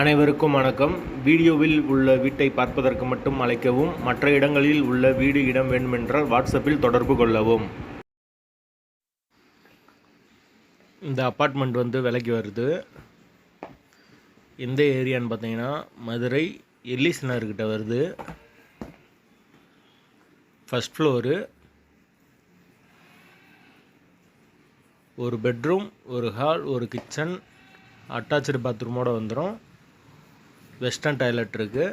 அனைவருக்கும் வணக்கம். வீடியோவில் உள்ள வீட்டை பார்ப்பதற்கு மட்டும் அழைக்கவும் மற்ற இடங்களில் உள்ள வீடு இடம் வேண்டுமென்றால் வாட்ஸ்அப்பில் தொடர்பு கொள்ளவும். இந்த அப்பார்ட்மெண்ட் வந்து விலைக்கு வருது. எந்த ஏரியான்னு பார்த்தீங்கன்னா மதுரை எல்லிஸ் நகர்கிட்ட வருது. ஃபஸ்ட் ஃப்ளோரு ஒரு பெட்ரூம் ஒரு ஹால் ஒரு கிச்சன் அட்டாச்சு பாத்ரூமோடு வந்துடும் வெஸ்டர்ன் டாய்லெட் இருக்குது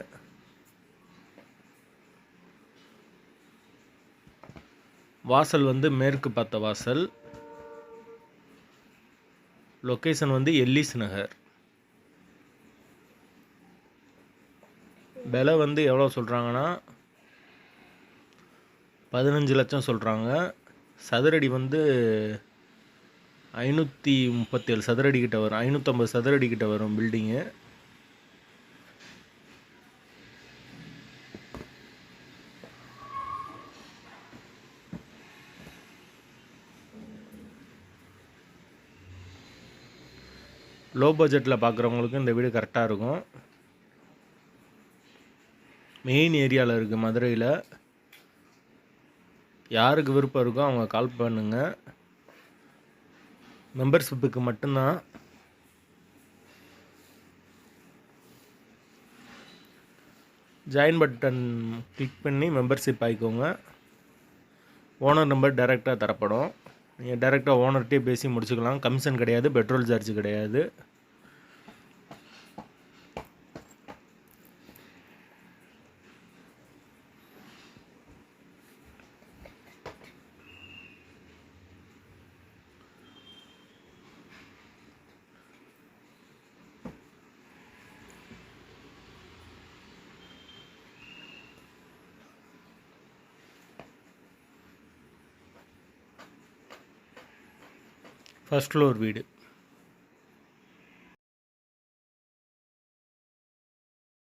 வாசல் வந்து மேற்கு பார்த்த வாசல். லொக்கேஷன் வந்து எல்லிஸ் நகர். விலை வந்து எவ்வளோ சொல்கிறாங்கன்னா பதினஞ்சு லட்சம் சொல்கிறாங்க சதுரடி வந்து ஐநூற்றி முப்பத்தேழு சதுரடி கிட்ட வரும். ஐநூற்றம்பது சதுரடி கிட்ட வரும் பில்டிங்கு லோ பட்ஜெட்டில் பார்க்குறவங்களுக்கு இந்த வீடு கரெக்டாக இருக்கும். மெயின் ஏரியாவில் இருக்குது மதுரையில். யாருக்கு விருப்பம் இருக்கோ அவங்க கால் பண்ணுங்கள் மெம்பர்ஷிப்புக்கு மட்டும்தான். ஜாயின் பட்டன் கிளிக் பண்ணி மெம்பர்ஷிப் ஆகிக்கோங்க ஓனர் நம்பர் டைரெக்டாக தரப்படும். நீங்கள் டைரெக்டாக ஓனர்கிட்டே பேசி முடிச்சுக்கலாம். கமிஷன் கிடையாது பெட்ரோல் சார்ஜ் கிடையாது. ஃபஸ்ட் ஃப்ளோர் வீடு.